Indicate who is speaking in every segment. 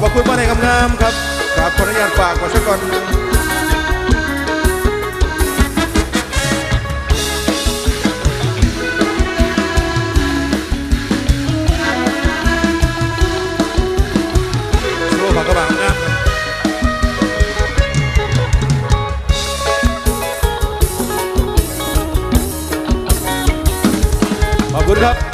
Speaker 1: พระคุณมาในงามครับกราบขออนุญาตฝากไว้สักก่อนขอบคุณครับ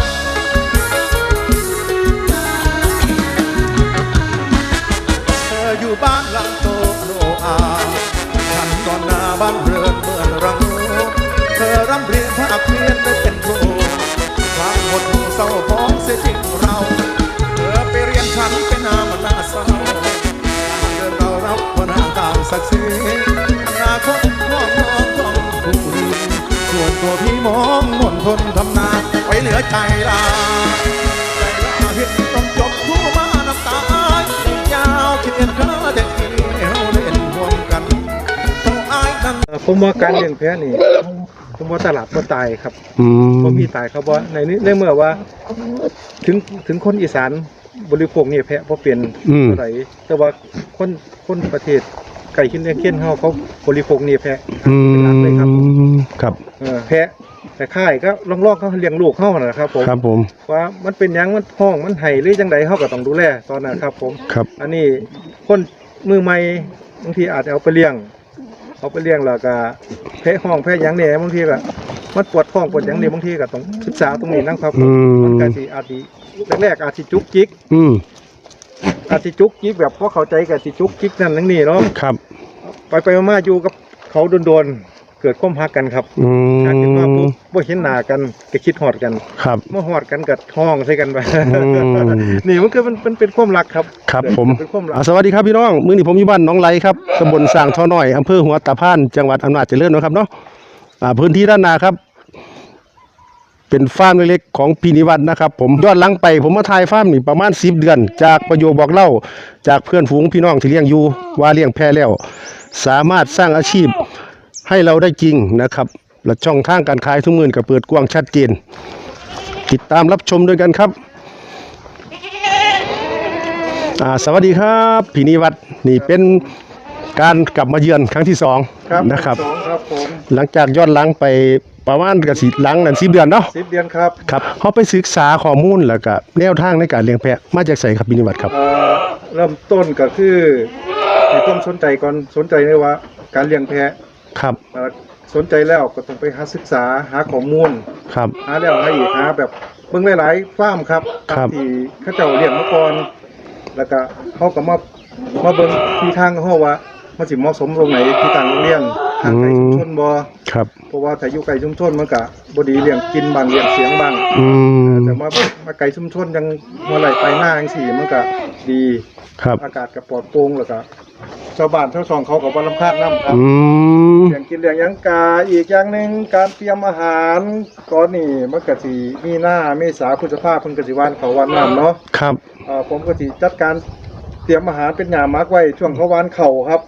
Speaker 1: เศร้าพ้องเสียจริงเราเธอไปเรียนฉันเป็นนามันน่าเศร้าเดินเรารับว่าหน้าต่างศักดิ์ศรีอนาคตของน้องต้องถูกดีส่วนตัวพี่มองมนทนทำนาไว้เหลือใจลาใจลาเห็นต้องจบทั่วมาน้ำตา ยาวเขียนข้าแต่เที่ยวเล่นห่วมกันต้องอายนั้น
Speaker 2: ผมว่าการเลี้ยงแพะนี่ผมว่าตลาดบ่ตายครับ
Speaker 3: อืม
Speaker 2: บ่มีตายครับว่าในนี้ในเมื่อว่า ถึงถึงคนอีสานบริโภคเนี่ยแพะบ่เป็น
Speaker 3: อืม
Speaker 2: เท่าไหร่แต่ว่าคนคนประเทศไก่ขินเลี้ยงเคียนเฮาเขาบริโภคเนี่ยแพะ
Speaker 3: อื
Speaker 2: เป็นหลักเลยครับ
Speaker 3: มครับ
Speaker 2: เออแพะแต่ค่ายก็ลองๆเขาเลี้ยงลูกเฮานั่นแหละครับผม
Speaker 3: ครับผม
Speaker 2: ว่ามันเป็นหยังมันห้องมันไห้หรือจังใดเฮาก็ต้องดูแลตอนนั้นครับ ผม
Speaker 3: ครับ
Speaker 2: อันนี้คนมือใหม่บางทีอาจจะเอาไปเลี้ยง เอาไปเลี้ยงแล้วก็แพ้ห้องแพ้หยังเนี่ยบางทีก็ มันปวดท้องปวดหยังเนี่ยบางทีก็ต้องศึกษาตรงนี้นะครับ
Speaker 3: อืม
Speaker 2: มันก็สิอาจสิแรกๆอาจสิจุกจิก
Speaker 3: อืม
Speaker 2: อาจสิจุกจิกแบบพอเข้าใจกับสิจุกจิกนั่นนั่นนี่เนาะ
Speaker 3: ครับ
Speaker 2: ไปไปๆมาๆอยู่กับเขาโดนๆเกิดความฮักกันครับ
Speaker 3: อื
Speaker 2: ฮักกันมามปุ๊บ
Speaker 3: ม
Speaker 2: บ่เห็นหน้ากันก็คิดฮอดกัน
Speaker 3: ครับ
Speaker 2: เมื่อฮอดกันก็ท้องใส่กันไป
Speaker 3: อืม
Speaker 2: นี่มันคือมันมันเป็นความรักครับ
Speaker 3: ครับผม
Speaker 2: เป็นความรัก
Speaker 3: อ่าสวัสดีครับพี่น้องมื้อนี้ผมอยู่บ้านหน้องไหลครับตำบลสร้างท่อน้อยอำเภอหัวตาพานจังหวัดอำนาจเจริญเนาะครับเนาะอ่าพื้นที่ด้านหน้าครับ เป็นฟาร์มเล็กๆของพี่นิวัฒน์นะครับ ผมยอนหลังไปผมมาถ่ายฟาร์มนี่ประมาณ10เดือน จากประโยคบอกเล่า จากเพื่อนฝูงพี่น้องที่เลี้ยงอยู่ว่าเลี้ยงแพะแล้ว สามารถสร้างอาชีพให้เราได้จริงนะครับและช่องทางการขายทุกมื่นก็เปิดกว้างชัดเจน ติดตามรับชมด้วยกันครับสวัสดีครับพี่นิวัฒน์นี่เป็น การกลับมาเยือนครั้งที่สอง
Speaker 2: ครับ
Speaker 3: นะครับ
Speaker 2: สองครับผม
Speaker 3: หลังจากย้อนหลังไปประมาณกสิหลังนั้นสิบเดือนเนาะ
Speaker 2: สิบเดือนครับ
Speaker 3: ครับเขาไปศึกษาข้อมูลแล้วก็แนวทางในการเลี้ยงแพะมาจากไสครับพี่นิวัฒน์ครับ
Speaker 2: เอ่อเริ่มต้นก็คือให้ต้องสนใจก่อนสนใจในว่า การเลี้ยงแพะ
Speaker 3: ครับ
Speaker 2: เอ่อสนใจแล้วก็ต้องไปหาศึกษาหาข้อมูล
Speaker 3: ครับ
Speaker 2: หาแล้วหาอีกหาแบบเบิ่งหลายๆฟาร์มครับ
Speaker 3: ครับ
Speaker 2: ที่เขาเจ้าเลี้ยงมาก่อนแล้วก็เขาก็มามาเบิ่งที่ทางของเขาว่า มันสิเหมาะสมตรงไหนที่ต่างโรงเรียนทางไกลชุมชนบ่
Speaker 3: ครับ
Speaker 2: เพราะว่าถ้าอยู่ไกลชุมชนมันก็บ่ดีเลี้ยงกินบางเลี้ยงเสียงบาง
Speaker 3: อืม
Speaker 2: แต่มามาไกลชุมชนยังเมื่อไหร่ไปหน้าจังสี่มันก็ดี
Speaker 3: ครับ
Speaker 2: อากาศก็ปลอดโปร่งแล้วก็ชาวบ้านชาวช่องเขาก็บ่รำคาญน้ำครับ
Speaker 3: อืม
Speaker 2: เลี้ยงกินเลี้ยงหยังกาอีกอย่างหนึ่งการเตรียมอาหารก่อนนี่มันก็สิมีหน้าเมษาพฤษภาเพิ่นก็สิหว่านเขาวหว่านน้ำเนาะ
Speaker 3: ครับ
Speaker 2: เอ่อผมก็สิจัดการเตรียมอาหารเป็นหญ้ามักไว้ช่วงเขาหว่านเขาครับ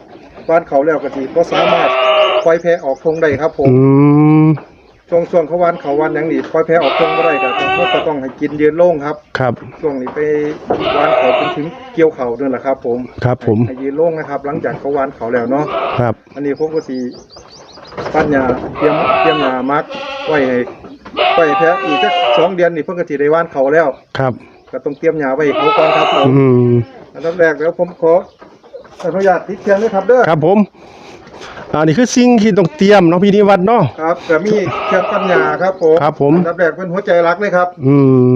Speaker 2: หว่านเขาแล้วก็สิบ่สามารถปล่อยแพะออกทงได้ครับ ผม
Speaker 3: อืม
Speaker 2: ช่วงช่วงเขาหว่านเขาหว่านหยังนี่ปล่อยแพะออกทงบ่ได้ก็ต้องเขาก็ต้องให้กินยืนโล่งครับ
Speaker 3: ครับ
Speaker 2: ช่วงนี้ไปหว่านเขาจนถึงเกี่ยวเขานั่นแหละครับ ผม
Speaker 3: ครับผม
Speaker 2: ให้ยืนโล่งนะครับ หลังจากเขาหว่านเขาแล้วเนาะ
Speaker 3: ครับ
Speaker 2: อันนี้ผมก็สิปั้นยาเตรียมเตรียมยามักไว้ให้ไว้ให้แพ้อีกสักสองเดือนนี่เพิ่นก็สิได้หว่านเขาแล้ว
Speaker 3: ครับ
Speaker 2: ก็ต้องเตรียมยาไว้ให้เขาก่อนครับผม
Speaker 3: อืม
Speaker 2: อันดับแรกแล้วผมขอ อนุญาตติดเทียนด้วยครับเด้อ
Speaker 3: ครับผมอันนี้คือสิ่งที่ต้องเตรียมเนาะพี่นิวัฒน์เนาะ
Speaker 2: ครับก็มีเทียนปั้นยาครับผม
Speaker 3: ครับผม
Speaker 2: อันดับแรกเป็นหัวใจรักเลยครับ
Speaker 3: อืม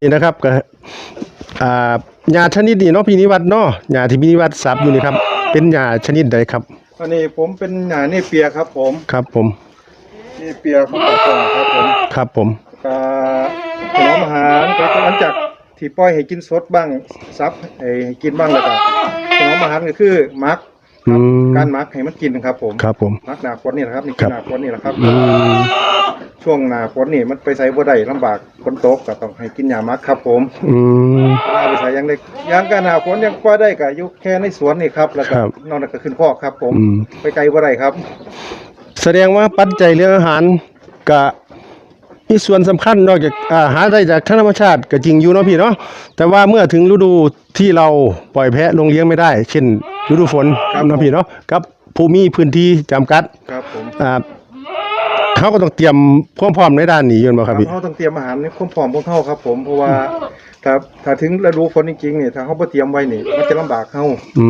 Speaker 3: นี่นะครับก็อ่าหญ้าชนิดนี้เนาะพี่นิวัฒน์เนาะหญ้าที่พี่นิวัฒน์สับอยู่นี่ครับ เป็นหญ้าชนิดใดครับ
Speaker 2: อันนี้ผมเป็นหนานี่เปียครับผม
Speaker 3: ครับผม
Speaker 2: นี่เปียของปากกาครับผม
Speaker 3: ครับผม
Speaker 2: ก็ขนมอาหารก็หลังจากที่ปล่อยให้กินสดบ้างซับให้กินบ้างแล้วก็ถนอมอาหารก็คือมัก
Speaker 3: อืม
Speaker 2: การมักให้มันกินนะครับ ผม
Speaker 3: ครับผม
Speaker 2: มักหนาฝนนี่แหละครับนี่
Speaker 3: ครั
Speaker 2: คือบ หนาฝนนี่แหละครับ
Speaker 3: อืม
Speaker 2: ช่วงหนาฝนนี่มันไปใส่บ่ได้ลำบากฝนตกก็ต้องให้กินยามักครับ ผม
Speaker 3: อืม
Speaker 2: เอาไปใส่อยังเล็กยางการหนาฝนยังพอได้ก็อยู่แค่ในสวนนี่ครับแล้วก็
Speaker 3: ครับ
Speaker 2: นอกนั้นก็ขึ้นคอกครับ ผม
Speaker 3: อืม
Speaker 2: ไปไกลบ่ได้ครับ
Speaker 3: แสดงว่าปัจจัยเรื่องอาหารก็มีส่วนสำคัญนอกจากอาหารได้จากธรรมชาติก็จริงอยู่เนาะพี่เนาะแต่ว่าเมื่อถึงฤดูที่เราปล่อยแพะลงเลี้ยงไม่ได้ เช่น ฤดูฝน
Speaker 2: ครับ
Speaker 3: เนาะพี่เนาะกับภูมิพื้นที่จำกัด
Speaker 2: ครับผม
Speaker 3: อ่าเขาก็ต้องเตรียมความพร้อมในด้านนี้อยู่บ่ครับพี่
Speaker 2: เขาต้องเตรียมอาหารในความพร้อมของเขาครับผมเพราะว่าถ้าถ้าถึงฤดูฝนจริงๆนี่ถ้าเขาบ่เตรียมไว้นี่มันจะลำบากเขา
Speaker 3: อื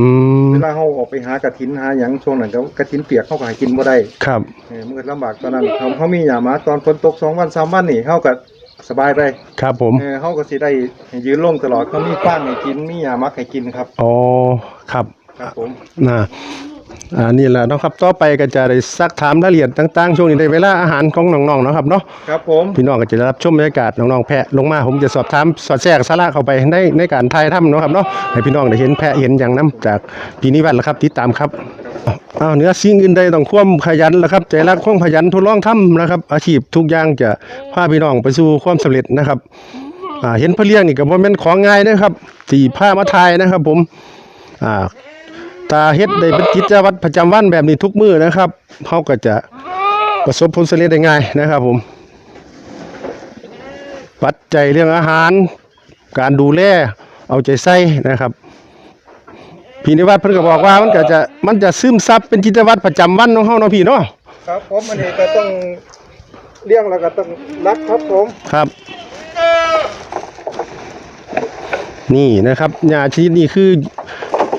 Speaker 3: ม
Speaker 2: เวลาเขาออกไปหากระถินหาหยังช่วงนั้นก็กระถินเปียกเขาก็หากินบ่ได้
Speaker 3: ครับ
Speaker 2: เออมันก็ลำบากตอนนั้นเขาเขามีหยามาตอนฝนตกสองวันสามวันนี่เขาก็สบายไป
Speaker 3: ครับผม
Speaker 2: เออเขาก็สิได้ให้ยืนลงตลอดเขามีฟางให้กินมีหยามักให้กินครับ
Speaker 3: อ๋อ ครับ
Speaker 2: ครับผม
Speaker 3: นะอ่านี่แหละเนาะครับต่อไปก็จะได้ซักถามรายละเอียดต่างๆ ช่วงนี้ได้เวลาอาหารของน้องๆเนาะครับเนาะ
Speaker 2: ครับผม
Speaker 3: พี่น้องก็จะได้รับชมบรรยากาศน้องๆแพะลงมาผมจะสอบถามสอดแทรกสาระเข้าไปในในการถ่ายทำเนาะครับเนาะให้พี่น้องได้เห็นแพะเห็นอย่างน้ำจากปีนี้วันละครับติดตามครับอ้าวเหนือสิ่งอื่นใดต้องความขยันละครับใจรักความขยันทดลองทำนะครับ อาชีพทุกอย่างจะพาพี่น้องไปสู่ความสำเร็จนะครับอ่าเห็นเพนเลี้ยงนี่ก็บ่แม่นของง่ายนะครับสี่ผ้ามาทายนะครับ ผมอ่า ตาเฮ็ดได้เป็นกิจวัตรประจำวันแบบนี้ทุกมื้อนะครับเขาก็จะประสบผลสำเร็จได้ง่ายนะครับ ผม ปัจจัยเรื่องอาหาร การดูแลเอาใจใส่นะครับพี่นิวัฒน์เพิ่นก็บอกว่ามันก็จะมันจะซึมซับเป็นกิจวัตรประจำวันของเฮาเนาะพี่เนาะ
Speaker 2: ครับผมอันนี้ก็ต้องเลี้ยงแล้วก็ต้องรักครับผม
Speaker 3: ครับ นี่นะครับยาชนิดนี้คือ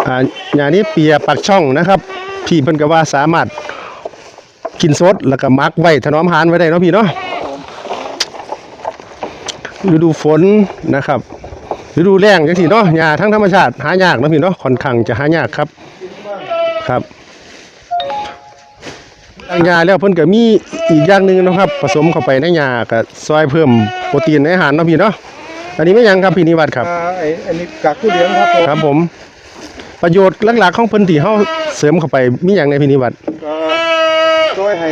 Speaker 3: อ่า ยานี้เปียปักช่องนะครับพี่เพิ่นก็ว่าสามารถกินสดแล้วก็มักไว้ถนอมอาหารไว้ได้เนาะพี่เนาะฤดูฝนนะครับฤดูแล้งจังซี่เนาะยาทั้งธรรมชาติหายากเนาะพี่เนาะค่อนข้างจะหายากครับครับทางยาแล้วเพิ่นก็มีอีกอย่างหนึงเนาะครับ ผสมเข้าไปในยาก็ซอยเพิ่มโปรตีนในอาหารเนาะพี่เนาะอันนี้ไม่ยังครับพี่นิวัฒน์ครับ
Speaker 2: อ่าไอ้อันนี้กากผู้เลี้ยงครับผม
Speaker 3: ครับผม ประโยชน์หลักๆของเพิ่นที่เฮาเสริมเข้าไปมีหยังในพินิวัตร
Speaker 2: ก็ช่วยให้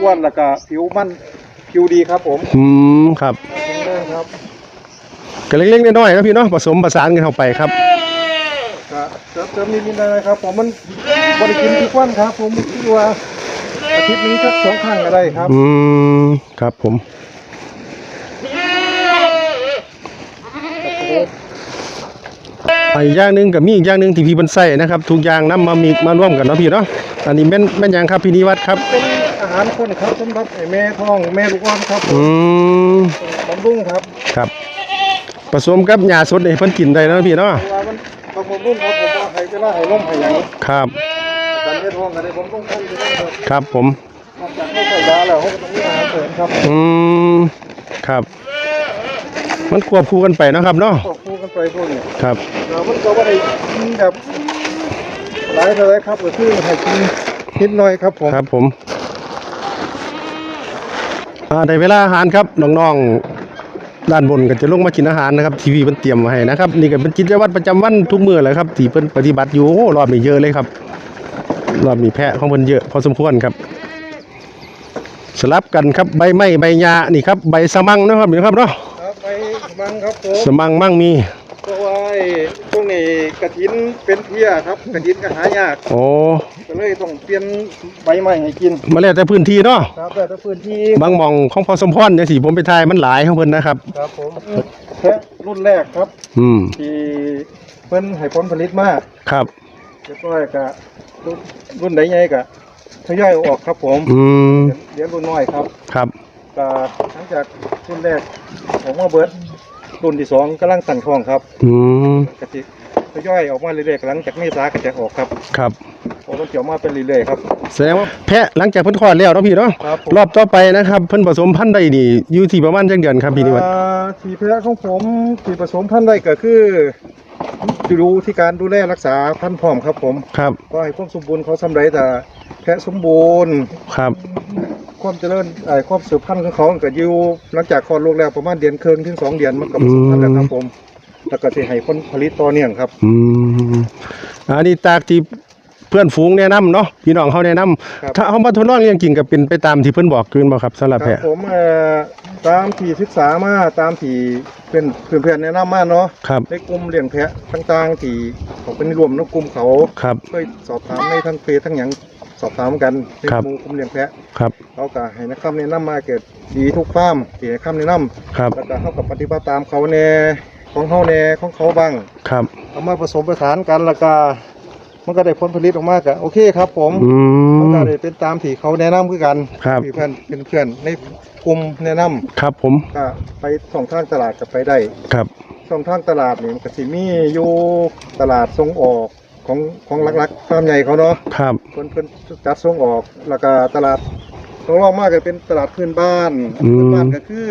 Speaker 2: อ้วนแล้วก็ผิวมันผิวดีครับผม
Speaker 3: อืมครับ
Speaker 2: แข็งแรงครับ
Speaker 3: ก็เล็กๆน้อยๆนะพี่เนาะผสมประสานกันเข้าไปครับ
Speaker 2: ก็เสริมเสริมนิดๆหน่อยๆครับ ผมมันบริกินทุกวันครับ ผมคิดว่าอาทิตย์นี้สักสองครั้งก็ได้ครับ
Speaker 3: อืมครับผม อีกอย่างหนึงกับมีอีกอย่างหนึงที่พี่เพิ่นใส่นะครับทุกอย่างนํมามีมาร่วมกันเนาะพี่เนาะอันนี้แม่นแม่นหยังครับพี่นิวัตรครับ
Speaker 2: เป็นอาหารคนครับสำหรับไอ้แม่ท้องแม่ลูกอ่อนครับผม
Speaker 3: อืม
Speaker 2: บำรุงครับ
Speaker 3: ครับผสมกับยาสดให้เพิ่นกินได้เนาะพี่เนาะ
Speaker 2: เพราะว่ามันต้องบำรุงครับผมว่าให้เวลาให้ลมให้หยัง
Speaker 3: ครับ
Speaker 2: การแม่ท้องก็ได้ผมต้องทำอยู่แล้วครับ
Speaker 3: ครับผม
Speaker 2: นอกจากไม่ใส่ยาแล้วเขาก็ต้องมีอาหารเสริมครับ
Speaker 3: อืมครับ มันควบคู่กันไปเนาะครับเนาะ
Speaker 2: ควบคู่กันไปพวกนี้
Speaker 3: ครับ
Speaker 2: เรามันก็ว่าได้กินแบบหลายเท่าไรครับก็คือให้กินนิดหน่อยครับผม
Speaker 3: ครับผมอ่าได้เวลาอาหารครับน้องๆด้านบนก็จะลงมากินอาหารนะครับ ทีวีมันเตรียมมาให้นะครับนี่ก็เป็นกิจวัตรประจำวันทุกมื้อเลยครับที่เพิ่นปฏิบัติอยู่โอ้รอบนี้เยอะเลยครับรอบนี้แพะของเพิ่นเยอะพอสมควรครับสลับกันครับใบไม้ใบหญ้านี่ครับใบสะมังเนาะครับนี่ครับเนาะ
Speaker 2: ครับไป มังครับผม
Speaker 3: สะมังมั่งมี
Speaker 2: เพราะว่าไอ้ช่วงนี้กระถินเป็นเพี้ยครับกระถินก็หายาก
Speaker 3: โอ้
Speaker 2: ก็เลยต้องเปลี่ยนใบใหม่ให้กิน
Speaker 3: มาแล้วแต่พื้นที่เนาะ
Speaker 2: ครับแต่ถ้าพื้นที่
Speaker 3: บางหมองของพอสมพรจังซี่ผมไปถ่ายมันหลายของเพิ่นนะครับ
Speaker 2: ครับผมแค่รุ่นแรกครับ
Speaker 3: อืม
Speaker 2: ที่เพิ่นให้ผลผลิตมาก
Speaker 3: ครับ
Speaker 2: เรียบร้อยก็รุ่นรุ่นไหนใหญ่ก็ทยอยเอาออกครับผม
Speaker 3: อืม
Speaker 2: เดี๋ยวรุ่นน้อยครับ
Speaker 3: ครับ
Speaker 2: ก็หลังจากรุ่นแรกของมาเบิร์ด รุ่นที่สองกำลังสั่นคลองครับ
Speaker 3: อืม
Speaker 2: กะทิทยอยออกมาเรื่อยๆหลังจากเมษาก็จะออกครับ
Speaker 3: ครับ
Speaker 2: โอ้มันเกี่ยวมาเป็นเรื่อยๆครับ
Speaker 3: แสดงว่าแพะหลังจากเพิ่นคลอดแล้วเนาะพี่เนาะ
Speaker 2: ครับผม
Speaker 3: รอบต่อไปนะครับเพิ่นผสมพันธุ์ได้นี่อยู่ที่ประมาณจักเดือนครับพี่นิวัฒน์
Speaker 2: อ่าที่แพะของผมที่ผสมพันธุ์ได้ก็คือดูที่การดูแลรักษาพันธุ์พร้อมครับผม
Speaker 3: ครับ
Speaker 2: ก็ให้ความสมบูรณ์เขาสำเร็จแต่แพะสมบูรณ์
Speaker 3: ครับ
Speaker 2: ความเจริญไอ้ความสืบพันธุ์ของเขาก็อยู่หลังจากคลอดลูกแล้วประมาณเดือนครึ่งถึงสองเดือนมันก็ผสมพันธุ์แล้วครับผมแล้วก็สิให้ผลผลิตต่อเนื่องครับ
Speaker 3: อืมอันนี้จากที่เพื่อนฝูงแนะนำเนาะพี่น้องเขาแนะนำ
Speaker 2: ครับ
Speaker 3: ถ้าเขามาทดลองเลี้ยงกินก็เป็นไปตามที่เพิ่นบอกคืนบ่ครับสำหรับ
Speaker 2: ครั
Speaker 3: แพะ
Speaker 2: บผมเอ่อตามที่ศึกษามาตามที่เพื่อนเพื่อนๆแนะนำมาเนาะ
Speaker 3: ครับ
Speaker 2: ในกลุ่มเลี้ยงแพะต่างๆที่เขาเป็นรวมในกลุ่มเขา
Speaker 3: ครับ
Speaker 2: เคยสอบถามในทั้งเฟซทั้งหยัง สอบถามกันใน
Speaker 3: ครับ
Speaker 2: หมู่กลุ่มเลี้ยงแพะ
Speaker 3: ครับ
Speaker 2: เขาก็ให้นักคำแนะนำมาเกิดดีทุกฟาร์มที่ให้คำแนะนำ
Speaker 3: ครับ
Speaker 2: แล้วก็เขากับปฏิบัติตามเขาแน่ของเขาแน่ของเขาบ้าง
Speaker 3: ครับ
Speaker 2: เอามาผสมผสานกันแล้วก็มันก็ได้ผลผลิตออกมาก็โอเคครับ ผม
Speaker 3: อื
Speaker 2: มัน
Speaker 3: ม
Speaker 2: ก็ได้เป็นตามที่เขาแนะนำคือกัน
Speaker 3: ครับ
Speaker 2: ที่เพื่อนเป็นเพื่อนในกลุ่มแนะนำ
Speaker 3: ครับผม
Speaker 2: ก็ไปส่องทางตลาดก็ไปได้
Speaker 3: ครับ
Speaker 2: ช่องทางตลาดนี่มันก็สิมีอยู่ตลาดส่งออก ของของหลักๆฟาร์มใหญ่เขาเนาะ
Speaker 3: ครับ
Speaker 2: เพิ่นเพิ่นจัดส่งออกแล้วก็ตลาดของรองมากก็เป็นตลาดพื้นบ้าน
Speaker 3: อืม
Speaker 2: พื้นบ้านก็คือ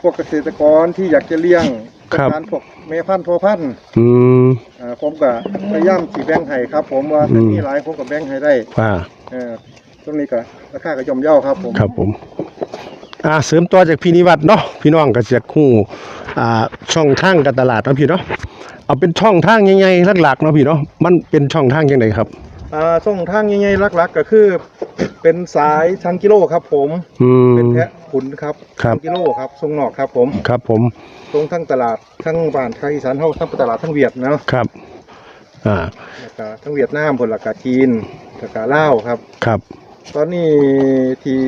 Speaker 2: พวกเกษตรกรที่อยากจะเลี้ยง
Speaker 3: ครับ
Speaker 2: ต้องการพวกแม่พันธุ์พ่อพันธุ์
Speaker 3: อืม
Speaker 2: อ่าผมก็พยายามสิแบ่งให้ครับ ผมว่า
Speaker 3: อืม
Speaker 2: มีหลายผมก็แบ่งให้ได้
Speaker 3: ว่า
Speaker 2: เออตรงนี้ก็ราคาก็ย่อมเยาครับผม
Speaker 3: ครับผม อ่า เสริมตัวจากพี่นิวัฒน์เนาะ พี่น้องก็จะคู่ อ่า ช่องทางการตลาดเนาะพี่เนาะ เอาเป็นช่องทางใหญ่ๆหลักๆเนาะพี่เนาะมันเป็นช่องทางยังไงครับ
Speaker 2: อ่าช่องทางใหญ่ๆหลัก ๆ ก็คือ เป็นสายชังกิโลครับ ผม
Speaker 3: อืม
Speaker 2: เป็นแพะขุนครับ
Speaker 3: ครับ
Speaker 2: ชังกิโลครับส่งนอกครับ ผม
Speaker 3: ครับผม
Speaker 2: ตรงทั้งตลาดทั้งบ้านทางอีสานเฮาทั้งตลาดทั้งเวียดเนาะ
Speaker 3: ครับ อ่า
Speaker 2: แล้วก็ทั้งเวียดนามผลละกาจีนแล้วก็ลาวครับ
Speaker 3: ครับ
Speaker 2: ตอนนี้ที่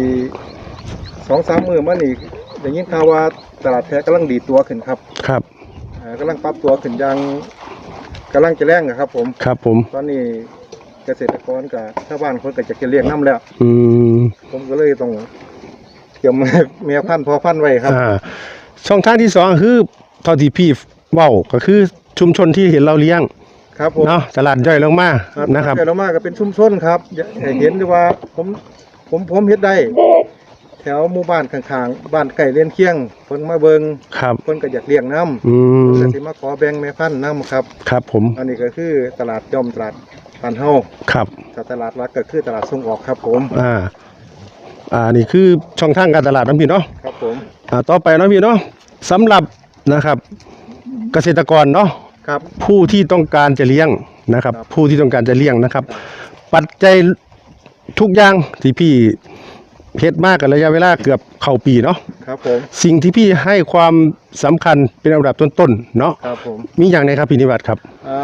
Speaker 2: สองสามมือมานี่ได้ยินข่าวว่าตลาดแพะกำลังดีดตัวขึ้นครับ
Speaker 3: ครับ
Speaker 2: อ่ากำลังปรับตัวขึ้นอยังกำลังจะแรงอะครับ ผม
Speaker 3: ครับผม
Speaker 2: ตอนนี้เกษตรกรกับชาวบ้านคนก็จะเลี้ยงน้ำแล้ว
Speaker 3: อืม
Speaker 2: ผมก็เลยต้องเตรียมแม่พันธุ์พอพันธุ์ไว้ครับ
Speaker 3: อ่าช่องทางที่สองคือเท่าที่พี่เว้าก็คือชุมชนที่เห็นเราเลี้ยง
Speaker 2: ครับผม
Speaker 3: เนาะตลาดย่อยลงมานะครับ
Speaker 2: แต่เรามาก็เป็นชุมชนครับอย่าให้เห็นด้วยว่าผมผมผมเฮ็ดได้แถ วหมู่บ้านข้างๆบ้านไก่เลียนเคียงเพิ่นมาเบิง
Speaker 3: ครับ
Speaker 2: เพิ่นก็อยากเลี้ยงน้ำ
Speaker 3: อืม
Speaker 2: เพิ่นก็สิมาขอแบ่งแม่พันธุ์น้ำครับ
Speaker 3: ครับผม
Speaker 2: อันนี้ก็คือตลาดย่อมตลาดปานเฮา
Speaker 3: ครับ
Speaker 2: แต่ตลาดหลักก็คือตลาดส่งออกครับผม
Speaker 3: อ่า อ่า นี่คือช่องทางการตลาดนะพี่เนาะ
Speaker 2: ครับผม
Speaker 3: อ่า ต่อไปเนาะพี่เนาะสำหรับนะครับ เกษตรกรเนาะ
Speaker 2: ครับ
Speaker 3: ผู้ที่ต้องการจะเลี้ยงนะครับ
Speaker 2: ครับ
Speaker 3: ผู้ที่ต้องการจะเลี้ยงนะครับ ปัจจัยทุกอย่างที่พี่ เฮ็ดมากกับระยะเวลาเกือบเข้าปีเนาะ
Speaker 2: ครับผม
Speaker 3: สิ่งที่พี่ให้ความสำคัญเป็นอันดับต้นๆเนาะ
Speaker 2: ครับผม
Speaker 3: มีอย่างไรครับพี่นิวัฒน์ครับ
Speaker 2: อ่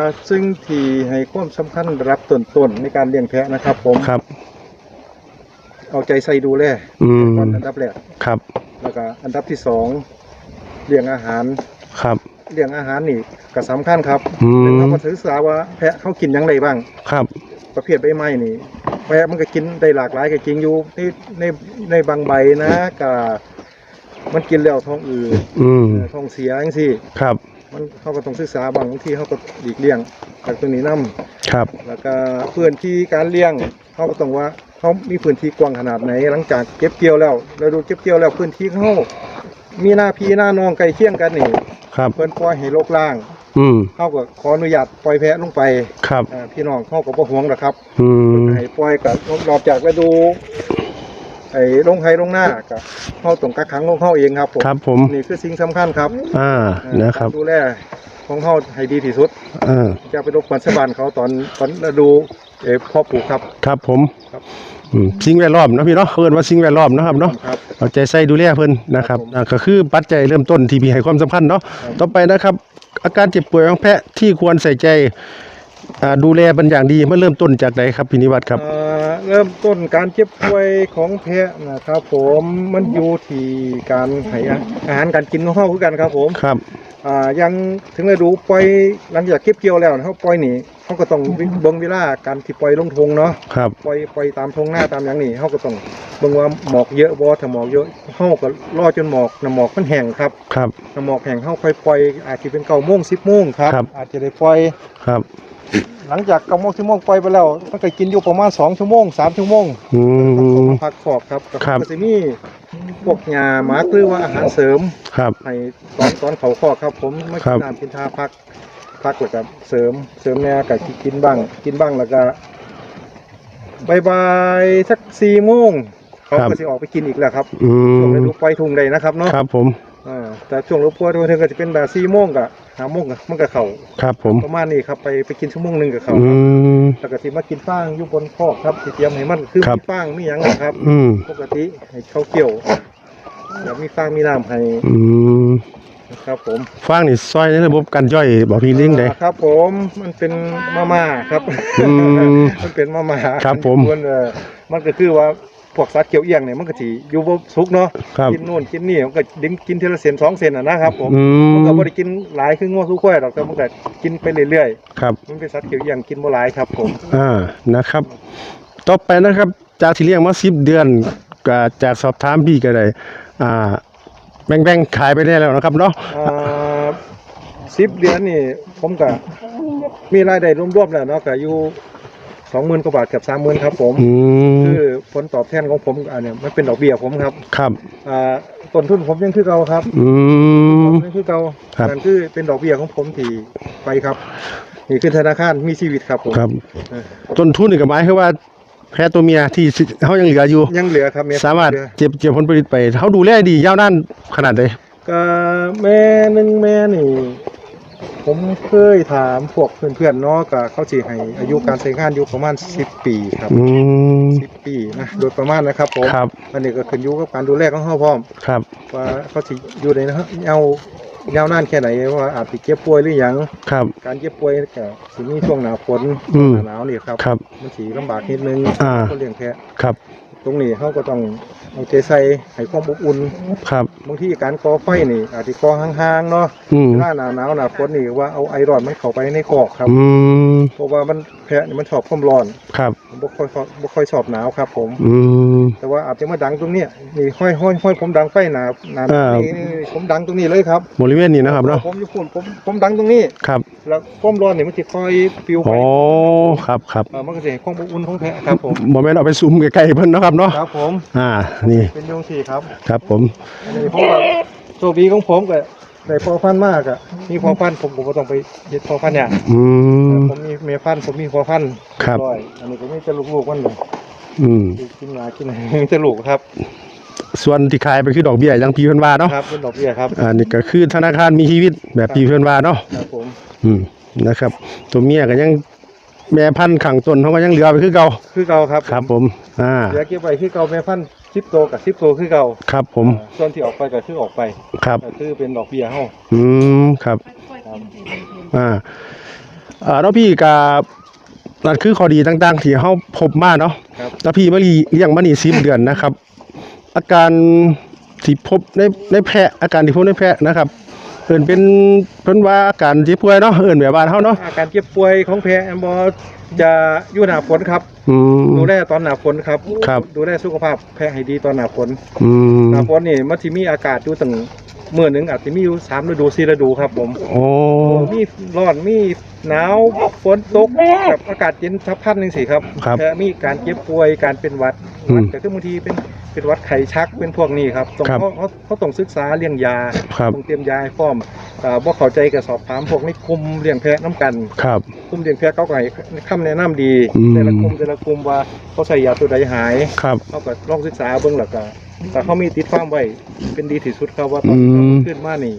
Speaker 2: าซึ่งที่ให้ความสำคัญระดับต้นๆในการเลี้ยงแพะนะครับผม
Speaker 3: ครับ
Speaker 2: เอาใจใส่ดูแล
Speaker 3: อืม
Speaker 2: ก่อนอันดับแรก
Speaker 3: ครับ
Speaker 2: แล้วก็อันดับที่สองเลี้ยงอาหาร
Speaker 3: ครับ
Speaker 2: เลี้ยงอาหารนี่ก็สำคัญครับ
Speaker 3: อืม
Speaker 2: เป็นเราก็ศึกษาว่าแพะเขากินหยังไงบ้าง
Speaker 3: ครับ
Speaker 2: ประเภทใบไม้นี่ แพะมันก็กินได้หลากหลายก็จริงอยู่ในในในบางใบนะก็มันกินแล้วท้องอืด
Speaker 3: อืม
Speaker 2: เอ่อท้องเสียจังซี่
Speaker 3: ครับ
Speaker 2: มันเขาก็ต้องศึกษาบางทีเขาก็หลีกเลี่ยงจากตรงนี้นํ
Speaker 3: ครับ
Speaker 2: แล้วก็พื้นที่การเลี้ยงเขาก็ต้องว่าเขามีพื้นที่กว้างขนาดไหน หลังจากเก็บเกี่ยวแล้วเราดูเก็บเกี่ยวแล้วพื้นที่เขามีหน้าพี่หน้าน้องใกล้เคียงกันนี่
Speaker 3: ครับ
Speaker 2: เพิ่นปล่อยให้โลกล่าง
Speaker 3: อืม
Speaker 2: เขาก็ขออนุญาตปล่อยแพะลงไป
Speaker 3: ครับ
Speaker 2: อ่าพี่น้องเขาก็บ่ห่วงหรอกครับ
Speaker 3: อืม
Speaker 2: ให้ปล่อยกับนอกจากฤดูไอ้ลงไห้ลงหน้าก็เขาต้องกักขังของเขาเองครับผม
Speaker 3: ครับผม
Speaker 2: นี่คือสิ่งสำคัญครับ
Speaker 3: อ่า
Speaker 2: อ่า
Speaker 3: นะครับ
Speaker 2: ดูแลของเขาให้ดีที่สุด
Speaker 3: อ่า
Speaker 2: จะไปรบกวนชาวบ้านเขาตอนตอนฤดูเออพ่อปลูกครับ
Speaker 3: ครับผม
Speaker 2: ครับ
Speaker 3: อืมสิ่งแวดล้อมเนาะพี่เนาะเขาเอิ้นว่าสิ่งแวดล้อมเนาะครับเนาะ
Speaker 2: ครับ
Speaker 3: เอาใจใส่ดูแลเพิ่นนะครับ
Speaker 2: ครับผม
Speaker 3: อ่าก็คือปัจจัยเริ่มต้นที่พี่ให้ความสำคัญเนาะ
Speaker 2: ครับ
Speaker 3: ต่อไปนะครับ อาการเจ็บป่วยของแพะที่ควรใส่ใจอ่าดูแลเป็นอย่างดีมันเริ่มต้นจากไหนครับพี่นิวัฒน์ครับ
Speaker 2: เอ่อเริ่มต้นการเจ็บป่วยของแพะนะครับ ผมมันอยู่ที่การให้อาหารการกินของเขาคือกันครับผม
Speaker 3: ครับ
Speaker 2: อ่ายังถึงฤดูปล่อยหลังจากเก็บเกี่ยวแล้วเขาปล่อยหนีเขาก็ต้องเบิ่งเวลาการที่ปล่อยลงทงเนาะ
Speaker 3: ครับ
Speaker 2: ปล่อยปล่อยตามทงหน้าตามอย่างนี้เขาก็ต้องเบิ่งว่าหมอกเยอะบ่ถ้าหมอกเยอะเขาก็รอจนหมอกน้ำหมอกมันแห้งครับ
Speaker 3: ครับ
Speaker 2: น้ำหมอกแห้งเขาค่อยปล่อยอาจจะเป็นเก้าโมงสิบโมงครับ
Speaker 3: ครับ
Speaker 2: อาจจะได้ปล่อย
Speaker 3: ครับ
Speaker 2: หลังจากเก้าโมงสิบโมงปล่อยไปแล้วมันก็กินอยู่ประมาณสองชั่วโมงสามชั่วโมง
Speaker 3: อื
Speaker 2: ต้อง
Speaker 3: ม
Speaker 2: มาพักขอบครับ
Speaker 3: ครับ
Speaker 2: ก็จะมีพวกยาหมาหรือว่าอาหารเสริม
Speaker 3: ครับ
Speaker 2: ให้ตอนตอนเขาคอกครับ ผมไม่
Speaker 3: ครั
Speaker 2: กิน
Speaker 3: บ
Speaker 2: น้ำกินท่าพัก พักแล้วก็เสริมเสริมแนวกับกินบ้าง กินบ้างแล้วก็บายบายสักสี่โมงเขา
Speaker 3: ครับ
Speaker 2: ก็จะออกไปกินอีกแล้วครับ
Speaker 3: อื
Speaker 2: ช่วง
Speaker 3: ม
Speaker 2: ฤดูปล่อยทุ่งใดนะครับเนาะ
Speaker 3: ครับผม
Speaker 2: อ่าแต่ช่วงฤดูปล่อยทุ่งก็จะเป็นแบบสี่โมงกับห้าโมงกับมันก็เข่า
Speaker 3: ครับผม
Speaker 2: ประมาณนี้ครับไปไปกินชั่วโมงหนึ่งกับเขา
Speaker 3: อืม
Speaker 2: แล้วก็สิมากินฟางอยู่บนคอกครับที่เตรียมให้มันคือ
Speaker 3: ครับ
Speaker 2: มีฟางมีหยังนะครับ
Speaker 3: อืม
Speaker 2: ปกติให้เขาเกี่ยวแล้วมีฟางมีน้ำให้
Speaker 3: อืม
Speaker 2: นะครับ ผม
Speaker 3: ฟางนี่ซอยในระบบการย่อยบ่พี่ลิงได้
Speaker 2: อ่าครับ ผมมันเป็นมาม่าครับ
Speaker 3: อืม
Speaker 2: มันเป็นมาม่า
Speaker 3: ครับผม
Speaker 2: นเอ่อมันก็คือว่า พวกสัตว์เกี่ยวเอียงเนี่ยมันก็สิอยู่บ่สุกเนาะ
Speaker 3: ครับ
Speaker 2: กินนู่นกินนี่มันก็ดิ้นกินทีละเซนสองเซนอะนะครับผม
Speaker 3: อื
Speaker 2: มัน
Speaker 3: ม
Speaker 2: ก็บ่ได้กินหลายคืองัวคือควายหรอกแต่มันก็กินไปเรื่อย
Speaker 3: ครับ
Speaker 2: ๆมันเป็นสัตว์เกี่ยวเอียงกินบ่หลายครับผม
Speaker 3: อ่า นะครับ ต่อไปนะครับ จากที่เลี้ยงมา10เดือนก็จากสอบถามพี่ก็ได้อ่า แบ่งๆขายไปได้แล้วนะครับเนาะ
Speaker 2: อ่าสิบเดือนนี่ผมก็มีรายได้รวมๆแล้วเนาะก็อยู่ สองหมื่นกว่าบาทเกับสามหมื่นครับผม
Speaker 3: อืม
Speaker 2: คือผลตอบแทนของผมอันเนี้ยมันเป็นดอกเบี้ยผมครับ
Speaker 3: ครับ
Speaker 2: อ่าต้นทุนผมยังคือเก่าครับ
Speaker 3: อืม
Speaker 2: ยังคือเก่า
Speaker 3: ครับ
Speaker 2: นั่นคือเป็นดอกเบี้ยของผมที่ไปครับนี่คือธนาคารมีชีวิตครับผม
Speaker 3: ครับ
Speaker 2: เออ
Speaker 3: ต้นทุนนี่ก็หมายคือว่า แพ้ตัวเมียที่สิเขายังเหลืออยู่
Speaker 2: ยังเหลือครับเสา
Speaker 3: มารถ
Speaker 2: เหลือ
Speaker 3: เก็บเก็บผลผลิตไปเขาดูแลดียาวนานขนาดใด
Speaker 2: ก็แม่หนึ่งแม่นี่ ผมเคยถามพวกเพื่อนๆเนาะก็เขาสิให้อายุการใช้งานอยู่ประมาณ 10 ปีครับ
Speaker 3: อืม
Speaker 2: สิบปีนะโดยประมาณนะครับผม
Speaker 3: ครับ
Speaker 2: อันนี้ก็ขึ้นอยู่กับการดูแลของเขาพร้อม
Speaker 3: ครับ
Speaker 2: ว่าเขาสิอยู่ในนะฮะเอายาวนานแค่ไหนว่าอาจจะเจ็บป่วยหรือหยัง
Speaker 3: ครับ
Speaker 2: การเจ็บป่วยก็สิมีช่วงหนาฝน
Speaker 3: อืม
Speaker 2: หน้าหนาวนี่ครับ
Speaker 3: ครับ
Speaker 2: มันสีลำบากนิดนึง
Speaker 3: อ่า
Speaker 2: ก็เลี้ยงแพะ
Speaker 3: ครับ
Speaker 2: ตรงนี้เขาก็ต้องเอาใจใส่ให้ความอบอุ่น
Speaker 3: ครับ
Speaker 2: บางทีการก่อไฟนี่ อาจจะก่อห่างๆเนาะ
Speaker 3: อืม
Speaker 2: หน้าหนาวหนาวหนาฝนนี่ว่าเอาไอร้อนมันเข้าไปในคอกครับ
Speaker 3: อืม
Speaker 2: เพราะว่ามันแพะนี่มันชอบความร้อน
Speaker 3: ครับ
Speaker 2: มัน บ่ค่อยบ่ค่อยชอบหนาวครับ ผม
Speaker 3: อืม
Speaker 2: แต่ว่าอาจจะมาดังตรงเนี้ยนี่ห้อยห้อยห้อยผมดังไฟหนาหนา
Speaker 3: อ่า
Speaker 2: นี่ นี่นี่ผมดังตรงนี้เลยครับ
Speaker 3: บริเวณนี้นะครับเนาะ
Speaker 2: ผมอยู่ฝุ่นผมผมดังตรงนี้
Speaker 3: ครับ
Speaker 2: แล้วความร้อนเนี่ยมันจะค่อยปลิวไป
Speaker 3: โอ้ครับครับ
Speaker 2: เอ่อมันก็จะเห็นความอบอุ่นของแพะครับ ผม
Speaker 3: บ่แม่นเอาไปซูมใกล้ๆเพิ่นเนาะครับเนาะ
Speaker 2: ครับผม
Speaker 3: อ่านี่
Speaker 2: เป็นโยงสีครับ
Speaker 3: ครับผม
Speaker 2: อันนี้ผมก็โชคดีของผมก็ ได้พอพันธุ์มากอะมีพอพันธุ์ผมผมก็ต้องไปเฮ็ดพอพันธุ์เนี่ย
Speaker 3: อืม
Speaker 2: ผมมีเมียพันธุ์ผมมีพอพันธุ์
Speaker 3: ครับ
Speaker 2: เยอยอันนี้ก็มีแต่ลูกๆมันเลย
Speaker 3: อืม
Speaker 2: กินหลากินมีแต่ลูกครับ
Speaker 3: ส่วนที่ขายไปคือดอกเบี้ยอย่างพี่เพิ่นว่าเนาะ
Speaker 2: ครับเป็นดอกเบี้ยครับ
Speaker 3: อันนี้ก็คือธนาคารมีชีวิตแบบพี่เพิ่นว่าเนาะ
Speaker 2: ครับผม
Speaker 3: อืมนะครับ ตัวเมียก็ยังแม่พันธุ์ขังต้นเขาก็ยังเหลือไปคือเก่า
Speaker 2: คือเก่าครับ
Speaker 3: ครับผม อ่า
Speaker 2: เดี๋ยวเก็บไว้คือเก่าแม่พันธุ์ สิบโตกับสิบโตคือเก่า
Speaker 3: ครับผม
Speaker 2: ส่วนที่ออกไปก็คือออกไป
Speaker 3: ครับ
Speaker 2: ก็คือเป็นดอกเบี้ยเฮา
Speaker 3: อืมครับ
Speaker 2: ครับ
Speaker 3: อ่าอ่าแล้วพี่กับนั่นคือข้อดีต่างๆ ที่เขาพบมาเนาะ
Speaker 2: ครับ
Speaker 3: แล้วพี่มาเลี้ยงมานี่สิบเดือนนะครับ อาการที่พบในในแพะอาการที่พบในแพะนะครับเอิ้นเป็นเพิ่นว่าอาการเจ็บป่วยเนาะเอิ้นแบบบ้านเฮาเนาะ
Speaker 2: อาการเจ็บป่วยของแพะแอมบอ จะอยู่หน้าฝนครับ
Speaker 3: อืม
Speaker 2: ดูแลตอนหน้าฝนครับ
Speaker 3: ครับ
Speaker 2: ดูแลสุขภาพแพะให้ดีตอนหน้าฝน
Speaker 3: อืม
Speaker 2: หน้าฝนนี่มันสิมีอากาศอยู่ตั้ง เมื่อหนึงอาจจะมีอยู่สามฤดูสี่ฤดูครับ ผม
Speaker 3: โอ้
Speaker 2: มีร้อนมีหนาวฝนตกกับอากาศเย็นทับพันนึงสิครับ
Speaker 3: ครับ
Speaker 2: แพะมีการเจ็บป่วยการเป็นหวัด
Speaker 3: อื
Speaker 2: หวั
Speaker 3: ม
Speaker 2: ดแต่คือบางทีเป็นเป็นหวัดไข้ชักเป็นพวกนี้ครับต้อง
Speaker 3: ครับ
Speaker 2: เขาเขาเขาต้องศึกษาเรื่องยา
Speaker 3: ครับ
Speaker 2: ต้องเตรียมยาให้พร้อมอ่าบ่เข้าใจก็สอบถามพวกในกลุ่มเลี้ยงแพะน้ำกัน
Speaker 3: ครับ
Speaker 2: กลุ่มเลี้ยงแพะเขาก็ให้คำแนะนำดี
Speaker 3: อืม
Speaker 2: แต่ละกลุ่มแต่ละกลุ่มว่าเขาใส่ยาตัวใดหาย
Speaker 3: ครับ
Speaker 2: เขาก็ลองศึกษาเบิ่งแล้วก็ แต่เขามีติดฟาร์มไว้เป็นดีที่สุดครับว่าตอน
Speaker 3: อืม
Speaker 2: ขึ้นมานี่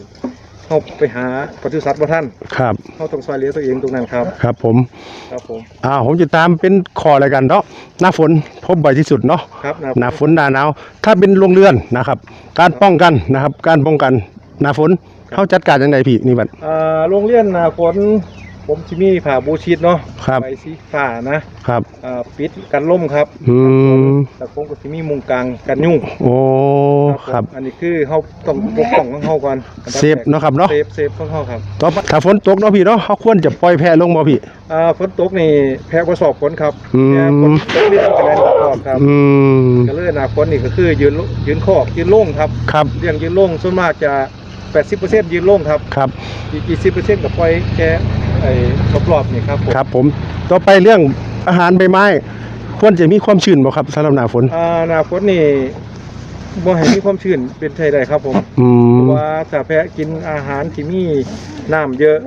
Speaker 2: เขาไปหาปศุสัตว์บ่ท่าน
Speaker 3: ครับ
Speaker 2: เขาต้องซอยเหลือตัวเองตรงนั้นครับ
Speaker 3: ครับผม
Speaker 2: ครับผม
Speaker 3: อ่าผมจะตามเป็นคออะไรกันเนาะหน้าฝนพบบ่อยที่สุดเนาะ
Speaker 2: ครับนะ
Speaker 3: หน้าฝนหน้าหนาวถ้าเป็นโรงเรือนนะครับ การป้องกันนะครับ การป้องกันหน้าฝนเขาจัดการยังไงพี่นี่บัด
Speaker 2: อ่าโรงเรียนหนาฝน ผมจะมีผ้าบูชีตเนาะ
Speaker 3: ครับ
Speaker 2: ใบสีฟ้านะครับ อ่าปิดกันล่มครับ
Speaker 3: อืม
Speaker 2: แต่ผมก็จะมีมุงกลางกันยุ่ง
Speaker 3: โอ้ ครับ
Speaker 2: ผมอันนี้คือเขาต้องปกป้องของเขาก่อน
Speaker 3: เซฟเนาะครับเนาะ
Speaker 2: เซฟเซฟของเขาครับ
Speaker 3: ต่อไปถ้าฝนตกเนาะพี่เนาะเขาควรจะปล่อยแพะลงบ่พี่
Speaker 2: อ่าฝนตกนี่แพ้กระสอบฝนครับ
Speaker 3: อืม
Speaker 2: แพ้ฝนตกนี่ต้องกระแลนกระสอบครับ
Speaker 3: อืม
Speaker 2: ก็เลยหนาฝนนี่ก็คือยืนลุยืนคอกยืนโล่งครับ
Speaker 3: ครับ
Speaker 2: เรื่องยืนโล่งส่วนมากจะ 80%ยืนโล่งครับ
Speaker 3: ครับ
Speaker 2: อีก20%ก็ปล่อยแค่ไอ้รอบๆนี่ครับผม
Speaker 3: ครับผมต่อไปเรื่องอาหารใบไม้ ควรจะมีความชื้นบ่ครับสำหรับหน้าฝน
Speaker 2: อ่าหนาฝนนี่บ่ให้มีความชื้นเป็นไทยได้ครับผม
Speaker 3: อื
Speaker 2: เพ
Speaker 3: ม
Speaker 2: ราะว่าถ้าแพะกินอาหารที่มีน้ำเยอะ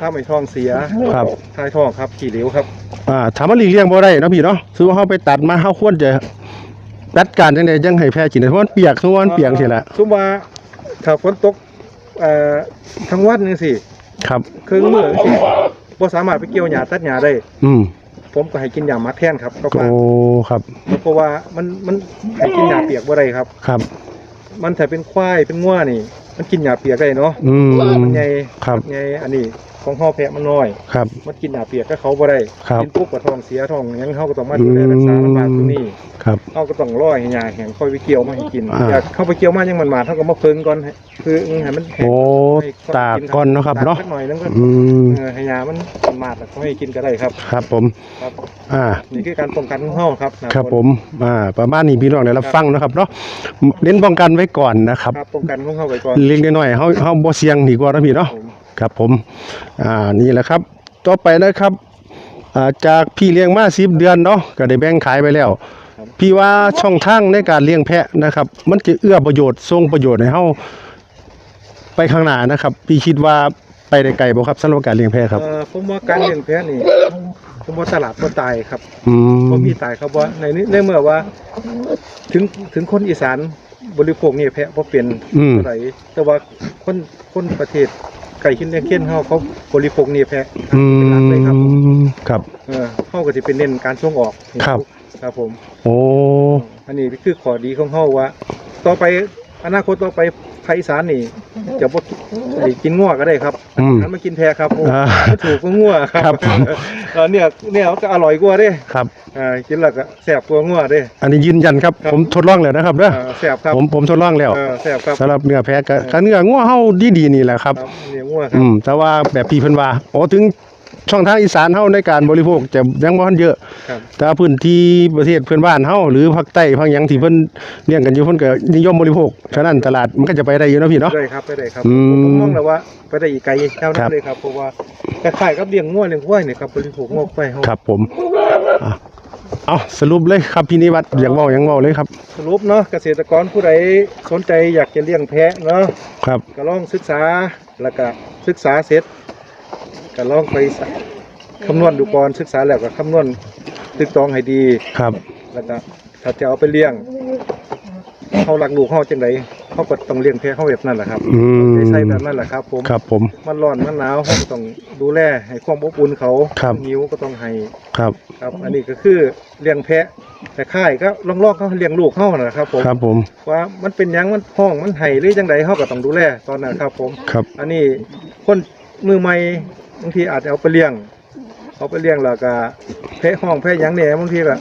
Speaker 2: ถ้าไม่ท้องเสีย
Speaker 3: ครับ
Speaker 2: ทายท้องครับขี้เหลวครับ
Speaker 3: อ่าถามว่าหลีกเลี่ยงบ่ได้เนาะพี่เนาะคือว่าเฮาไปตัดมาเฮาควรจะจัดการจังไดจังให้แพ้กินได้เพราะมันเปียกทุกวันเปียกสิล่ะ
Speaker 2: ซุมว่า ถ้าฝนตกเอ่อทั้งวันจังซี่
Speaker 3: ครับ
Speaker 2: ครึ่งมื้อจังซี่บ่สามารถไปเกี่ยวหญ้าตัดหญ้าได้
Speaker 3: อืม
Speaker 2: ผมก็ให้กินยามัดแทนครับก็
Speaker 3: โอ้ครับ
Speaker 2: เพราะว่ามันมันให้กินหญ้าเปียกบ่ได้ครับ
Speaker 3: ครับ
Speaker 2: มันถ้าเป็นควายเป็นงัวนี่ มันกินหญ้าเปียกได้เนาะ
Speaker 3: อืม
Speaker 2: มันใหญ่
Speaker 3: ครับ
Speaker 2: ใหญ่อันนี้ ของเฮาแพะมันน้อย
Speaker 3: ครับ
Speaker 2: มันกินหญ้าเปียกก็เขาบ่ได้
Speaker 3: ครับ
Speaker 2: กินปุ๊บก็ท้องเสียท้องหยังเฮาก็ต้องมาดูแลรักษาลำบากตรงนี้
Speaker 3: ครับ
Speaker 2: เฮาก็ต้องรอให้หญ้าแห้งค่อยไปเกี่ยวมาให้กิน
Speaker 3: อ่า
Speaker 2: อยากเข้าไปเกี่ยวมายังมันมาเฮาก็มาเพิ่งก่อนให้คือให้มันแห้ง
Speaker 3: โอ้
Speaker 2: ให้เข
Speaker 3: ตากก่อนเนาะครับเนาะ
Speaker 2: ตกสักหน่อยนึงก็
Speaker 3: อืม
Speaker 2: เออให้หญ้ามันมาดแล้วก็ให้กินก็ได้ครับ
Speaker 3: ครับผม
Speaker 2: ครับ
Speaker 3: อ่า
Speaker 2: นี่คือการป้องกันของเฮาครับนะครับ
Speaker 3: ผม อ่า ประมาณนี้พี่น้องได้รับฟังนะครับเนาะเน้นป้องกันไว้ก่อนนะครับ
Speaker 2: ครับป้องกันของเฮาไว้ก่อน
Speaker 3: เล็กน้อยๆเฮาเฮาบ่เสี่ยงดีกว่าเนาะพี่เนาะ
Speaker 2: ผม
Speaker 3: ครับผมอ่านี่แหละครับ ต่อไปนะครับอ่าจากพี่เลี้ยงมา10เดือนเนาะก็ได้แบ่งขายไปแล้ว พี่ว่าช่องทางในการเลี้ยงแพะนะครับ มันจะเอื้อประโยชน์ส่งประโยชน์ให้เฮาไปข้างหน้านะครับ พี่คิดว่าไปได้ไกลบ่ครับสำหรับการเลี้ยงแพะครับ
Speaker 2: เอ่อผมว่าการเลี้ยงแพะนี่ผมว่าตลาดบ่ตายครับ
Speaker 3: อื
Speaker 2: บ่
Speaker 3: ม
Speaker 2: มีตายครับว่าในนี้ในเมื่อว่า ถึงถึงคนอีสานบริโภคนี่แพะบ่เป็น
Speaker 3: อืม
Speaker 2: เท่าไหร่แต่ว่าคนคนประเทศ ไก่ขินเลี้ยงเคียนเฮาเขาบริโภคนี่แพะ
Speaker 3: อื
Speaker 2: เป็นหลักเลยครับ
Speaker 3: มครับ
Speaker 2: เออเฮาก็สิเป็นเน้นการส่งออก
Speaker 3: ครับ
Speaker 2: ครับผม
Speaker 3: โอ้
Speaker 2: อันนี้คือข้อดีของเฮาว่า ต่อไปอนาคตต่อไปภาคอีสานนี่ จะบ่ไอ้กินงัวก็ได้ครับ
Speaker 3: อืม
Speaker 2: หันมากินแพะครับผม
Speaker 3: อ่า
Speaker 2: มันถูกกว่างัวค
Speaker 3: ครั
Speaker 2: รับเออเนี่ยเนี่ยมันก็อร่อยกว่าเด้
Speaker 3: ครับ
Speaker 2: อ่ากินแล้วก็แซ่บกว่างัวเด้
Speaker 3: อันนี้ยืนยันครับ
Speaker 2: ครับ
Speaker 3: ผมทดลองแล้วนะครับเด้อ
Speaker 2: อ่าแซ่บครับ
Speaker 3: ผมผมทดลองแล้ว
Speaker 2: เออแซ่บครับ
Speaker 3: สำหรับเนื้อแพะก็ก็เนื้องัวเฮาดีๆนี่แหละครับ
Speaker 2: ครับเนี่ยงัวครั
Speaker 3: อื
Speaker 2: บ
Speaker 3: มแต่ว่าแบบพี่เพิ่นว่าโอ้ถึง ช่องทางอีสานเฮาในการบริโภคจะยังบ่ทันเยอะ
Speaker 2: ครับ
Speaker 3: แต่ว่าพื้นที่ประเทศเพื่อนบ้านเฮาหรือภาคใต้ภาคหยังที่เพิ่นเลี้ยงกันอยู่เพิ่นก็นิยมบริโภคฉะนั้นตลาดมันก็จะไปได้อยู่เนาะพี่เนาะ
Speaker 2: ได้ครับไปได้ครับ
Speaker 3: อืม
Speaker 2: ผมมองแล้วว่าไปได้อีกไกลเท่านั้
Speaker 3: ครั
Speaker 2: น
Speaker 3: บ
Speaker 2: เลยครับเพราะว่าคล้ายๆกับเลี้ยงงัวเลี้ยงควายเนี่ยครับบริโภคงอกไปเฮา
Speaker 3: ครับผมอะเอาสรุปเลยครับพี่นิวัฒน์อยากเว้าหยังเว้าเลยครับ
Speaker 2: สรุปเนาะเกษตรกรผู้ใดสนใจอยากจะเลี้ยงแพะเนาะ
Speaker 3: ครับ
Speaker 2: ก็ลองศึกษาแล้วก็ศึกษาเสร็จ ก็ลองไปสะคำนวณดูก่อนศึกษาแล้วก็คำนวณตึกตองให้ดี
Speaker 3: ครับ
Speaker 2: แล้วก็ถ้าจะเอาไปเลี้ยงเขาหลักลูกเขาจังไดเขาก็ต้องเลี้ยงแพะเขาแบบนั้นแหละครับ
Speaker 3: อืม
Speaker 2: ใช้แบบนั้นแหละครับ ผม
Speaker 3: ครับผม
Speaker 2: มันร้อนมันหนาวเขาก็ต้องดูแลให้ความอบอุ่นเขา
Speaker 3: ครับ
Speaker 2: นิ้วก็ต้องให้
Speaker 3: ครับ
Speaker 2: ครับ อันนี้ก็คือเลี้ยงแพะแต่ค่ายก็ลองๆเขาเลี้ยงลูกเขาน่ะครับ ผม
Speaker 3: ครับผม
Speaker 2: ว่ามันเป็นหยังมันห้องมันไห้หรือจังไดเขาก็ต้องดูแลตอนนั้นครับ ผม
Speaker 3: ครับ
Speaker 2: อันนี้คนมือใหม่ บางทีอาจจะเอาไปเลี้ยง เอาไปเลี้ยงแล้วก็แพะห้องแพะหยังเนี่ยบางทีก็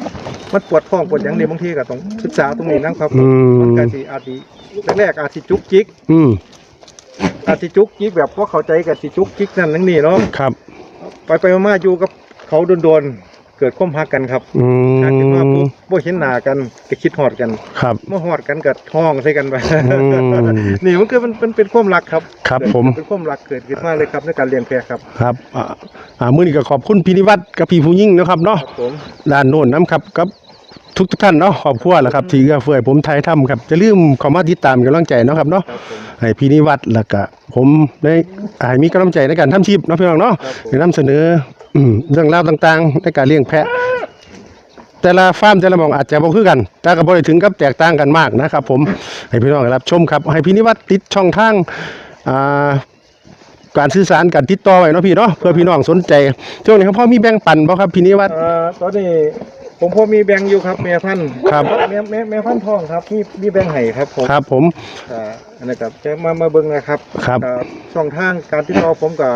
Speaker 2: มันปวดท้องปวดหยังเนี่ยบางทีก็ต้องศึกษาตรงนี้นะครับ
Speaker 3: อืม
Speaker 2: มันก็สิอาจสิแรกๆอาจสิจุกจิก
Speaker 3: อืม
Speaker 2: อาจสิจุกจิกแบบว่าเข้าใจกับสิจุกจิกนั่นนั่นนี่เนาะ
Speaker 3: ครับ
Speaker 2: ไปไปมาๆอยู่กับเขาโดนๆ เกิดความฮักกันครับ
Speaker 3: อื
Speaker 2: ฮักกันมาปุ๊
Speaker 3: ม
Speaker 2: บบ่เห็นหน้ากันก็คิดฮอดกัน
Speaker 3: ครับ
Speaker 2: เมื่อฮอดกันก็ท้องใส่กันไป
Speaker 3: อืม
Speaker 2: นี่มันคือมันเป็นเป็นความรักครับ
Speaker 3: ครับผม
Speaker 2: เป็นความรักเกิดขึ้นมาเลยครับในการเลี้ยงแพะครับ
Speaker 3: ครับอ่าอ่ามื้อนี้ก็ขอบคุณพี่นิวัฒน์กับพี่ผู้ยิ่งนะครับเนาะ
Speaker 2: ครับผม
Speaker 3: ด้านโน้นน้ำครับกับทุกทุกๆท่านเนาะครอบครัวแหละครับที่เอื้อเฟื้อให้ผมไทยทำครับจะลืมเข้ามาติดตามกำลังใจเนาะครับเนาะ
Speaker 2: ครับผม
Speaker 3: ให้พี่นิวัฒน์แล้วก็ผมได้ให้มีกำลังใจในการทำชีพเนาะพี่น้องเนาะ
Speaker 2: ครับผม
Speaker 3: ได้นำเสนออืม เรื่องราวต่างๆ ในการเลี้ยงแพะ แต่ละฟาร์มแต่ละหมองอาจจะบ่คือกัน แต่ก็บ่ได้ถึงกับแตกต่างกันมากนะครับ ผมให้พี่น้องได้รับชมครับ ให้พี่นิวัฒน์ติดช่องทางอ่าการสื่อสารการติดต่อไว้เนาะพี่เนาะเพื่อพี่น้องสนใจช่วงนี้ครับพ่อมีแบ่งปันบ่ครับพี่นิวัฒน์
Speaker 2: เอ่อตอนนี้ผมพอมีแบงค์อยู่ครับแม่พันธุ์
Speaker 3: ครับ
Speaker 2: แม่แม่แม่พันธุ์ทองครับมีมีแบงค์ไห้ครับผม
Speaker 3: ครับผม
Speaker 2: อ่าอันนี้ครับจะมามาเบิ่งนะครับ
Speaker 3: ครับ
Speaker 2: อ่าช่องทางการติดต่อผมก็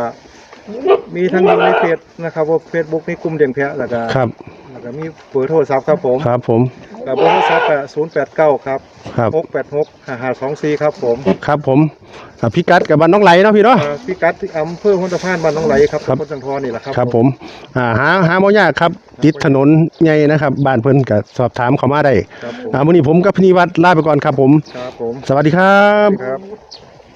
Speaker 2: มีทั้งอยู่ในเฟซนะครับว่าเฟซบุ๊กมีกลุ่มเลี้ยงแพะแล้วก็
Speaker 3: ครับ
Speaker 2: แล้วก็มีเบอร์โทรศัพท์ครับผม
Speaker 3: ครับผม
Speaker 2: กับเบอร์โทรศัพท์ก็ศูนย์แปดเก้าครับ
Speaker 3: ครับ
Speaker 2: หกแปดหกห้าห้าสองสี่ครับผม
Speaker 3: ครับผมอ่าพี่กัดกับบ้านน้องไหลเนาะพี่เนาะ
Speaker 2: อ่าพี่กัดที่อำเภอหุนตะพานบ้านหน้องไหลครับ
Speaker 3: ครับ
Speaker 2: ตำบลสังทอนี่แหละครับ
Speaker 3: ครับผมอ่าหาหาบ่ยากครับ ติดถนนใหญ่นะครับ บ้านเพิ่นก็สอบถามเข้ามาได้
Speaker 2: ครับผม
Speaker 3: อ่ามื้อนี้ผมกับพี่นิวัฒน์ลาไปก่อนครับผม
Speaker 2: ครับผม
Speaker 3: สวัสดีครับ
Speaker 2: ครับ